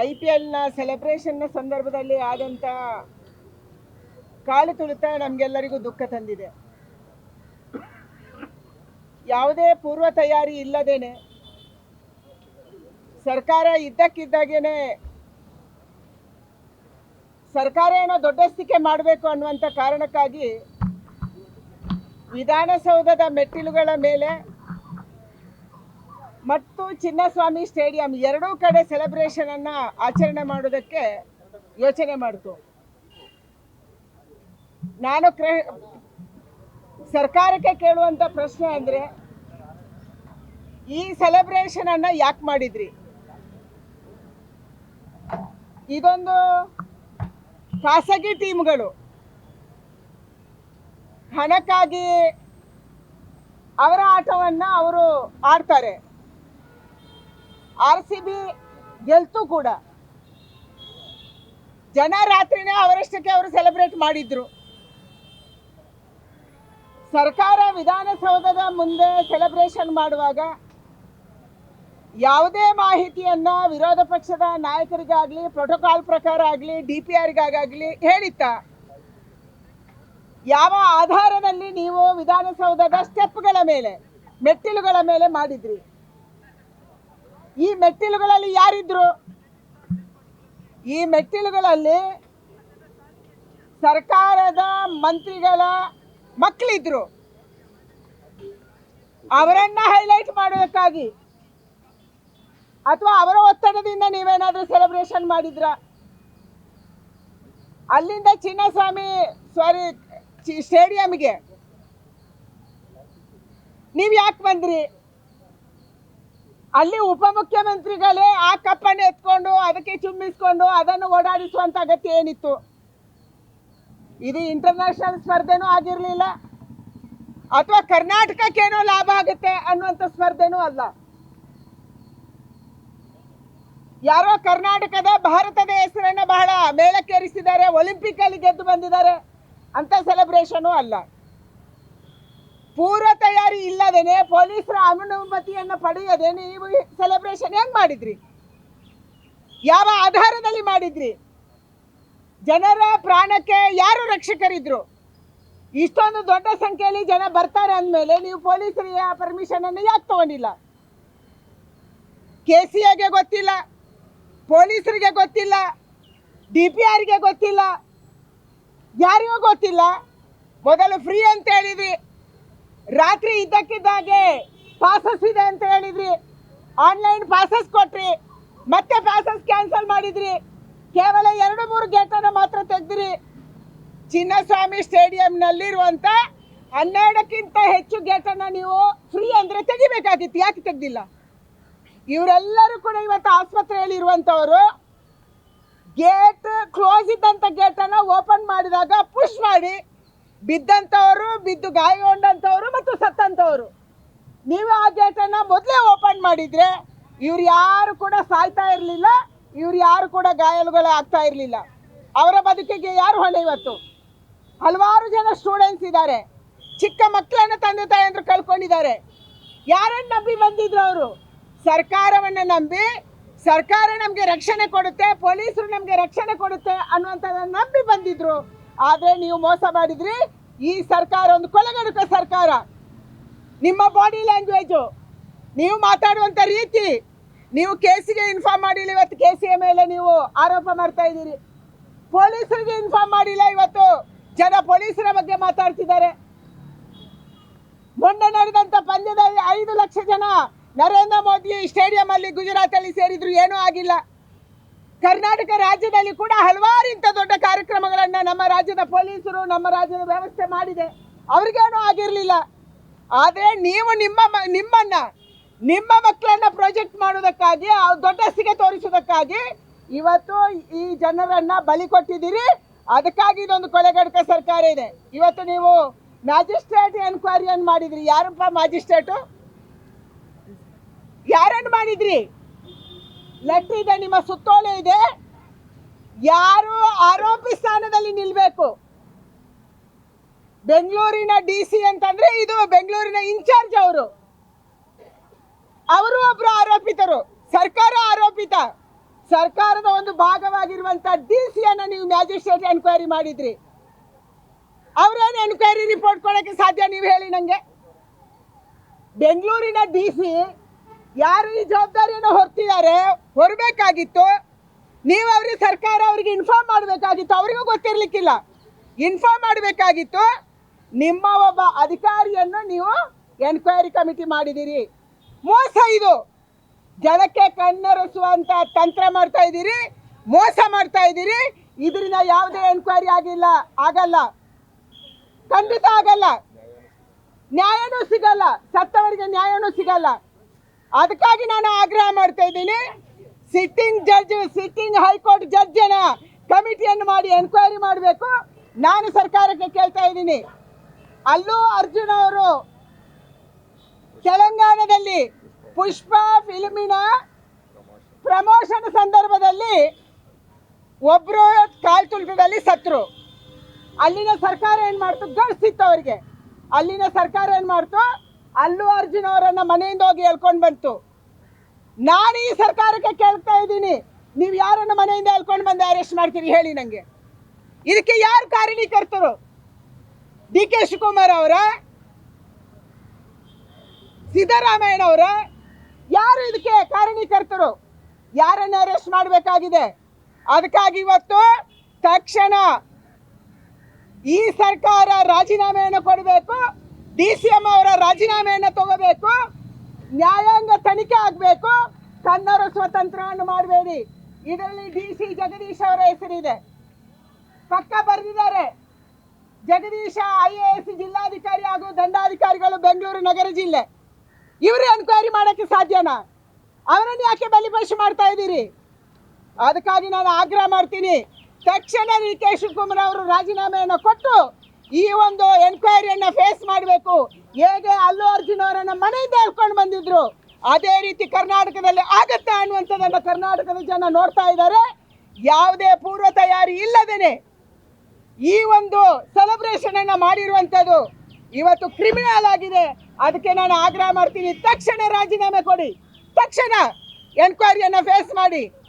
I P ಸೆಲೆಬ್ರೇಷನ್ನ ಸಂದರ್ಭದಲ್ಲಿ ಆದಂತ ಕಾಲು ತುಳಿತ ನಮಗೆಲ್ಲರಿಗೂ ದುಃಖ ತಂದಿದೆ. ಯಾವುದೇ ಪೂರ್ವ ತಯಾರಿ ಇಲ್ಲದೇನೆ ಸರ್ಕಾರ ಇದ್ದಕ್ಕಿದ್ದಾಗೇನೆ ಸರ್ಕಾರ ಏನೋ ದೊಡ್ಡಸ್ತಿಕೆ ಮಾಡಬೇಕು ಅನ್ನುವಂಥ ಕಾರಣಕ್ಕಾಗಿ ವಿಧಾನಸೌಧದ ಮೆಟ್ಟಿಲುಗಳ ಮೇಲೆ ಮತ್ತು ಚಿನ್ನಸ್ವಾಮಿ ಸ್ಟೇಡಿಯಂ ಎರಡೂ ಕಡೆ ಸೆಲೆಬ್ರೇಷನ್ ಅನ್ನ ಆಚರಣೆ ಮಾಡೋದಕ್ಕೆ ಯೋಚನೆ ಮಾಡಿತು. ನಾನು ಕ್ರ, ಸರ್ಕಾರಕ್ಕೆ ಕೇಳುವಂತ ಪ್ರಶ್ನೆ ಅಂದ್ರೆ, ಈ ಸೆಲೆಬ್ರೇಷನ್ ಅನ್ನ ಯಾಕೆ ಮಾಡಿದ್ರಿ? ಇದೊಂದು ಖಾಸಗಿ ಟೀಮ್ಗಳು ಹಣಕ್ಕಾಗಿ ಅವರ ಆಟವನ್ನ ಅವರು ಆಡ್ತಾರೆ. ಆರ್ ಸಿ ಬಿ ಗೆಲ್ತು ಕೂಡ. ಜನ ರಾತ್ರಿನೇ ಅವರಷ್ಟಕ್ಕೆ ಅವರು ಸೆಲೆಬ್ರೇಟ್ ಮಾಡಿದ್ರು. ಸರ್ಕಾರ ವಿಧಾನಸೌಧದ ಮುಂದೆ ಸೆಲೆಬ್ರೇಷನ್ ಮಾಡುವಾಗ ಯಾವುದೇ ಮಾಹಿತಿಯನ್ನ ವಿರೋಧ ಪಕ್ಷದ ನಾಯಕರಿಗಾಗ್ಲಿ ಪ್ರೋಟೋಕಾಲ್ ಪ್ರಕಾರ ಆಗಲಿ, ಡಿ ಪಿ ಆರ್ಗಾಗಲಿ ಹೇಳಿತ್ತ? ಯಾವ ಆಧಾರದಲ್ಲಿ ನೀವು ವಿಧಾನಸೌಧದ ಸ್ಟೆಪ್ಗಳ ಮೇಲೆ, ಮೆಟ್ಟಿಲುಗಳ ಮೇಲೆ ಮಾಡಿದ್ರಿ? ಈ ಮೆಟ್ಟಿಲುಗಳಲ್ಲಿ ಯಾರಿದ್ರು? ಈ ಮೆಟ್ಟಿಲುಗಳಲ್ಲಿ ಸರ್ಕಾರದ ಮಂತ್ರಿಗಳ ಮಕ್ಕಳಿದ್ರು. ಅವರನ್ನ ಹೈಲೈಟ್ ಮಾಡೋದಕ್ಕಾಗಿ ಅಥವಾ ಅವರ ಒತ್ತಡದಿಂದ ನೀವೇನಾದ್ರೂ ಸೆಲೆಬ್ರೇಷನ್ ಮಾಡಿದ್ರ? ಅಲ್ಲಿಂದ ಚಿನ್ನಸ್ವಾಮಿ ಸಾರಿ ಸ್ಟೇಡಿಯಂಗೆ ನೀವು ಯಾಕೆ ಬಂದ್ರಿ? ಅಲ್ಲಿ ಉಪಮುಖ್ಯಮಂತ್ರಿಗಳೇ ಆ ಕಪ್ಪನ್ನು ಎತ್ಕೊಂಡು, ಅದಕ್ಕೆ ಚುಮ್ಮಿಸ್ಕೊಂಡು ಅದನ್ನು ಓಡಾಡಿಸುವಂತ ಅಗತ್ಯ ಏನಿತ್ತು? ಇದು ಇಂಟರ್ನ್ಯಾಷನಲ್ ಸ್ಪರ್ಧೆನೂ ಆಗಿರಲಿಲ್ಲ. ಅಥವಾ ಕರ್ನಾಟಕಕ್ಕೇನೋ ಲಾಭ ಆಗುತ್ತೆ ಅನ್ನುವಂಥ ಸ್ಪರ್ಧೆನೂ ಅಲ್ಲ. ಯಾರೋ ಕರ್ನಾಟಕದ ಭಾರತದ ಹೆಸರನ್ನು ಬಹಳ ಮೇಳಕ್ಕೇರಿಸಿದ್ದಾರೆ ಒಲಿಂಪಿಕ್ ಅಲ್ಲಿ ಗೆದ್ದು ಬಂದಿದ್ದಾರೆ, ಅಂತ ಸೆಲೆಬ್ರೇಷನು ಅಲ್ಲ. ಪೂರ್ವ ತಯಾರಿ ಇಲ್ಲದೇನೆ ಪೊಲೀಸರ ಅನುಮತಿಯನ್ನು ಪಡೆಯದೆ ನೀವು ಸೆಲೆಬ್ರೇಷನ್ ಹೆಂಗ್ ಮಾಡಿದ್ರಿ? ಯಾವ ಆಧಾರದಲ್ಲಿ ಮಾಡಿದ್ರಿ? ಜನರ ಪ್ರಾಣಕ್ಕೆ ಯಾರು ರಕ್ಷಕರಿದ್ರು? ಇಷ್ಟೊಂದು ದೊಡ್ಡ ಸಂಖ್ಯೆಯಲ್ಲಿ ಜನ ಬರ್ತಾರೆ ಅಂದಮೇಲೆ ನೀವು ಪೊಲೀಸರಿಗೆ ಪರ್ಮಿಷನ್ ಅನ್ನು ಯಾಕೆ ತಗೊಂಡಿಲ್ಲ? ಕೆ ಸಿ ಎಗೆ ಗೊತ್ತಿಲ್ಲ, ಪೊಲೀಸರಿಗೆ ಗೊತ್ತಿಲ್ಲ ಡಿ ಪಿ ಆರ್ಗೆ ಗೊತ್ತಿಲ್ಲ, ಯಾರಿಗೂ ಗೊತ್ತಿಲ್ಲ. ಮೊದಲು ಫ್ರೀ ಅಂತ ಹೇಳಿದ್ರಿ ರಾತ್ರಿ ಇದ್ದಕ್ಕಿದ್ದಾಗೆ ಪಾಸಸ್ ಇದೆ ಅಂತ ಹೇಳಿದ್ರಿ. ಆನ್ಲೈನ್ ಪಾಸಸ್ ಕೊಟ್ರಿ. ಮತ್ತೆ ಪಾಸಸ್ ಕ್ಯಾನ್ಸಲ್ ಮಾಡಿದ್ರಿ. ಕೇವಲ ಎರಡು, ಮೂರು ಗೇಟನ್ನು ಮಾತ್ರ ತೆಗೆದ್ರಿ. ಚಿನ್ನಸ್ವಾಮಿ ಸ್ಟೇಡಿಯಂನಲ್ಲಿರುವಂತ ಹನ್ನೆರಡಕ್ಕಿಂತ ಹೆಚ್ಚು ಗೇಟನ್ನು ನೀವು ಫ್ರೀ ಅಂದ್ರೆ ತೆಗಿಬೇಕಾಗಿತ್ತು. ಯಾಕೆ ತೆಗ್ದಿಲ್ಲ? ಇವರೆಲ್ಲರೂ ಕೂಡ ಇವತ್ತು ಆಸ್ಪತ್ರೆಯಲ್ಲಿ ಇರುವಂತವರು ಗೇಟ್ ಕ್ಲೋಸ್ ಇದ್ದಂತ ಗೇಟ್ ಅನ್ನ ಓಪನ್ ಮಾಡಿದಾಗ ಪುಷ್ ಮಾಡಿ ಬಿದ್ದಂತವರು ಬಿದ್ದು ಗಾಯಗೊಂಡಂತವರು ಮತ್ತು ಸತ್ತಂತವರು ನೀವು ಆ ಗೇಟ್ ಅನ್ನ ಮೊದಲೇ ಓಪನ್ ಮಾಡಿದ್ರೆ ಇವ್ರು ಯಾರು ಕೂಡ ಸಾಯ್ತಾ ಇರಲಿಲ್ಲ, ಇವ್ರು ಯಾರು ಕೂಡ ಗಾಯಾಳುಗಳು ಆಗ್ತಾ ಇರಲಿಲ್ಲ. ಅವರ ಬದುಕಿಗೆ ಯಾರು ಹೊಣೆ ಇವತ್ತು? ಹಲವಾರು ಜನ ಸ್ಟೂಡೆಂಟ್ಸ್ ಇದ್ದಾರೆ. ಚಿಕ್ಕ ಮಕ್ಕಳನ್ನ ತಂದೆ ತಾಯಂದ್ರು ಕಳ್ಕೊಂಡಿದ್ದಾರೆ. ಯಾರನ್ನ ನಂಬಿ ಬಂದಿದ್ರು ಅವರು? ಸರ್ಕಾರವನ್ನ ನಂಬಿ, ಸರ್ಕಾರ ನಮಗೆ ರಕ್ಷಣೆ ಕೊಡುತ್ತೆ, ಪೊಲೀಸರು ನಮಗೆ ರಕ್ಷಣೆ ಕೊಡುತ್ತೆ ಅನ್ನುವಂಥದ್ದನ್ನು ನಂಬಿ ಬಂದಿದ್ರು. ಆದ್ರೆ ನೀವು ಮೋಸ ಮಾಡಿದ್ರಿ ಈ ಸರ್ಕಾರ, ಒಂದು ಕೊಲೆಗಡುಕ ಸರ್ಕಾರ. ನಿಮ್ಮ ಬಾಡಿ ಲ್ಯಾಂಗ್ವೇಜು ನೀವು ಮಾತಾಡುವಂಥ ರೀತಿ, ನೀವು ಕೆಸಿಗೆ ಇನ್ಫಾರ್ಮ್ ಮಾಡಿಲ್ಲ ಇವತ್ತು ಕೇಸಿಯ ಮೇಲೆ ನೀವು ಆರೋಪ ಮಾಡ್ತಾ ಇದ್ದೀರಿ. ಪೊಲೀಸರಿಗೆ ಇನ್ಫಾರ್ಮ್ ಮಾಡಿಲ್ಲ ಇವತ್ತು. ಜನ ಪೊಲೀಸರ ಬಗ್ಗೆ ಮಾತಾಡ್ತಿದ್ದಾರೆ. ಮೊನ್ನೆ ನಡೆದಂತ ಪಂದ್ಯದಲ್ಲಿ ಐದು ಲಕ್ಷ ಜನ ನರೇಂದ್ರ ಮೋದಿ ಸ್ಟೇಡಿಯಂ ಅಲ್ಲಿ ಗುಜರಾತ್ ಅಲ್ಲಿ ಸೇರಿದ್ರು, ಏನೂ ಆಗಿಲ್ಲ. ಕರ್ನಾಟಕ ರಾಜ್ಯದಲ್ಲಿ ಕೂಡ ಹಲವಾರು ಇಂಥ ದೊಡ್ಡ ಕಾರ್ಯಕ್ರಮಗಳನ್ನ ನಮ್ಮ ರಾಜ್ಯದ ಪೊಲೀಸರು, ನಮ್ಮ ರಾಜ್ಯದ ವ್ಯವಸ್ಥೆ ಮಾಡಿದೆ. ಅವ್ರಿಗೇನು ಆಗಿರಲಿಲ್ಲ. ಆದರೆ ನೀವು ನಿಮ್ಮ ನಿಮ್ಮನ್ನ, ನಿಮ್ಮ ಮಕ್ಕಳನ್ನ ಪ್ರೊಜೆಕ್ಟ್ ಮಾಡೋದಕ್ಕಾಗಿ ದೊಡ್ಡ ಸಿಗೆ ತೋರಿಸೋದಕ್ಕಾಗಿ ಇವತ್ತು ಈ ಜನರನ್ನ ಬಲಿ ಕೊಟ್ಟಿದ್ದೀರಿ. ಅದಕ್ಕಾಗಿ ಇದೊಂದು ಕೊಲೆಗಡಕ ಸರ್ಕಾರ ಇದೆ. ಇವತ್ತು ನೀವು ಮ್ಯಾಜಿಸ್ಟ್ರೇಟ್ ಎನ್ಕ್ವೈರಿಯನ್ನು ಮಾಡಿದ್ರಿ. ಯಾರಪ್ಪ ಮ್ಯಾಜಿಸ್ಟ್ರೇಟು? ಯಾರನ್ನು ಮಾಡಿದ್ರಿ? ಲೆಟ್ರ್ ಇದೆ ನಿಮ್ಮ ಸುತ್ತೋಲೆ ಇದೆ. ಯಾರು ಆರೋಪಿ ಸ್ಥಾನದಲ್ಲಿ ನಿಲ್ಬೇಕು. ಬೆಂಗಳೂರಿನ ಡಿ ಸಿ ಅಂತಂದ್ರೆ ಇದು ಬೆಂಗಳೂರಿನ ಇನ್ಚಾರ್ಜ್ ಅವರು. ಅವರು ಒಬ್ರು ಆರೋಪಿತರು. ಸರ್ಕಾರ ಆರೋಪಿತ. ಸರ್ಕಾರದ ಒಂದು ಭಾಗವಾಗಿರುವಂತ ಡಿ ಸಿಯನ್ನ ನೀವು ಮ್ಯಾಜಿಸ್ಟ್ರೇಟ್ ಎನ್ಕ್ವೈರಿ ಮಾಡಿದ್ರಿ. ಅವರೇನು ಎನ್ಕ್ವೈರಿ ರಿಪೋರ್ಟ್ ಕೊಡೋಕ್ಕೆ ಸಾಧ್ಯ ನೀವು ಹೇಳಿ ನಂಗೆ. ಬೆಂಗಳೂರಿನ ಡಿ ಸಿ ಯಾರು ಈ ಜವಾಬ್ದಾರಿಯನ್ನು ಹೊರ್ತಿದ್ದಾರೆ? ಹೊರಬೇಕಾಗಿತ್ತು. ನೀವು ಅವ್ರಿಗೆ ಸರ್ಕಾರ ಅವ್ರಿಗೆ ಇನ್ಫಾರ್ಮ್ ಮಾಡಬೇಕಾಗಿತ್ತು. ಅವರಿಗೂ ಗೊತ್ತಿರ್ಲಿಕ್ಕಿಲ್ಲ. ಇನ್ಫಾರ್ಮ್ ಮಾಡಬೇಕಾಗಿತ್ತು. ನಿಮ್ಮ ಒಬ್ಬ ಅಧಿಕಾರಿಯನ್ನು ನೀವು ಎನ್ಕ್ವೈರಿ ಕಮಿಟಿ ಮಾಡಿದ್ದೀರಿ. ಮೋಸ ಇದು ಜನಕ್ಕೆ ಕಣ್ಣೊರೆಸುವಂತ ತಂತ್ರ ಮಾಡ್ತಾ ಇದ್ದೀರಿ. ಮೋಸ ಮಾಡ್ತಾ ಇದ್ದೀರಿ. ಇದರಿಂದ ಯಾವುದೇ ಎನ್ಕ್ವೈರಿ ಆಗಿಲ್ಲ. ಆಗಲ್ಲ. ಖಂಡಿತ ಆಗಲ್ಲ. ನ್ಯಾಯನೂ ಸಿಗಲ್ಲ. ಸತ್ತವರಿಗೆ ನ್ಯಾಯನೂ ಸಿಗಲ್ಲ. ಅದಕ್ಕಾಗಿ ನಾನು ಆಗ್ರಹ ಮಾಡ್ತಾ ಇದ್ದೀನಿ. Sitting judge sitting high court ಜಡ್ಜನ ಕಮಿಟಿಯನ್ನು ಮಾಡಿ ಎನ್ಕ್ವೈರಿ ಮಾಡಬೇಕು. ನಾನು ಸರ್ಕಾರಕ್ಕೆ ಕೇಳ್ತಾ ಇದ್ದೀನಿ. ಅಲ್ಲೂ ಅರ್ಜುನ್ ಅವರು ತೆಲಂಗಾಣದಲ್ಲಿ ಪುಷ್ಪ ಫಿಲ್ಮಿನ ಪ್ರಮೋಷನ್ ಸಂದರ್ಭದಲ್ಲಿ ಒಬ್ಬರು ಕಾಲ್ ತುಳಿತದಲ್ಲಿ ಸತ್ರು. ಅಲ್ಲಿನ ಸರ್ಕಾರ ಏನು ಮಾಡ್ತು? ಗಳಿಸಿತ್ತು ಅವರಿಗೆ. ಅಲ್ಲಿನ ಸರ್ಕಾರ ಏನು ಮಾಡ್ತು? ಅಲ್ಲು ಅರ್ಜುನ್ ಅವರನ್ನ ಮನೆಯಿಂದ ಹೋಗಿ ಹೇಳ್ಕೊಂಡು ಬಂತು. ನಾನು ಈ ಸರ್ಕಾರಕ್ಕೆ ಕೇಳ್ತಾ ಇದ್ದೀನಿ. ನೀವು ಯಾರನ್ನ ಮನೆಯಿಂದ ಹೇಳ್ಕೊಂಡು ಬಂದು ಅರೆಸ್ಟ್ ಮಾಡ್ತೀರಿ ಹೇಳಿ ನಂಗೆ. ಇದಕ್ಕೆ ಯಾರು ಕಾರಣೀಕರ್ತರು ಡಿ ಕೆ ಶಿವಕುಮಾರ್ ಅವರ? ಸಿದ್ದರಾಮಯ್ಯನವರ ಯಾರು ಇದಕ್ಕೆ ಕಾರಣೀಕರ್ತರು ಯಾರನ್ನ ಅರೆಸ್ಟ್ ಮಾಡಬೇಕಾಗಿದೆ? ಅದಕ್ಕಾಗಿ ಇವತ್ತು ತಕ್ಷಣ ಈ ಸರ್ಕಾರ ರಾಜೀನಾಮೆಯನ್ನು ಕೊಡಬೇಕು. ಡಿ ಸಿ ಎಂ ಅವರ ರಾಜೀನಾಮೆಯನ್ನು ತಗೋಬೇಕು, ನ್ಯಾಯಾಂಗ ತನಿಖೆ ಆಗಬೇಕು, ಕನ್ನಡ ಸ್ವತಂತ್ರವನ್ನು ಮಾಡಬೇಡಿ. ಇದರಲ್ಲಿ ಡಿ ಸಿ ಜಗದೀಶ್ ಅವರ ಹೆಸರಿದೆ. ಪಕ್ಕ ಬರೆದಿದ್ದಾರೆ. ಜಗದೀಶ ಐ ಎ ಎಸ್ ಜಿಲ್ಲಾಧಿಕಾರಿ ಹಾಗೂ ದಂಡಾಧಿಕಾರಿಗಳು ಬೆಂಗಳೂರು ನಗರ ಜಿಲ್ಲೆ. ಇವರು ಎನ್ಕ್ವೈರಿ ಮಾಡೋಕ್ಕೆ ಸಾಧ್ಯನಾ? ಅವರನ್ನು ಯಾಕೆ ಬಲಿಪಶು ಮಾಡ್ತಾ ಇದ್ದೀರಿ? ಅದಕ್ಕಾಗಿ ನಾನು ಆಗ್ರಹ ಮಾಡ್ತೀನಿ. ತಕ್ಷಣ ಡಿ ಕೆ ಶಿವಕುಮಾರ್ ಅವರು ರಾಜೀನಾಮೆಯನ್ನು ಕೊಟ್ಟು ಈ ಒಂದು ಎನ್ಕ್ವೈರಿಯನ್ನು ಫೇಸ್ ಮಾಡಬೇಕು. ಹೇಗೆ ಅಲ್ಲು ಅರ್ಜುನ್ ಅವರನ್ನ ಮನೆಯಿಂದ ಹೇಳ್ಕೊಂಡು ಬಂದಿದ್ರು. ಅದೇ ರೀತಿ ಕರ್ನಾಟಕದಲ್ಲಿ ಆಗತ್ತಾ ಅನ್ನುವಂಥದ್ದನ್ನು ಕರ್ನಾಟಕದ ಜನ ನೋಡ್ತಾ ಇದ್ದಾರೆ. ಯಾವುದೇ ಪೂರ್ವ ತಯಾರಿ ಇಲ್ಲದೇನೆ ಈ ಒಂದು ಸೆಲೆಬ್ರೇಷನ್ ಅನ್ನ ಮಾಡಿರುವಂಥದ್ದು ಇವತ್ತು ಕ್ರಿಮಿನಲ್ ಆಗಿದೆ. ಅದಕ್ಕೆ ನಾನು ಆಗ್ರಹ ಮಾಡ್ತೀನಿ. ತಕ್ಷಣ ರಾಜೀನಾಮೆ ಕೊಡಿ. ತಕ್ಷಣ ಎನ್ಕ್ವೈರಿಯನ್ನು ಫೇಸ್ ಮಾಡಿ.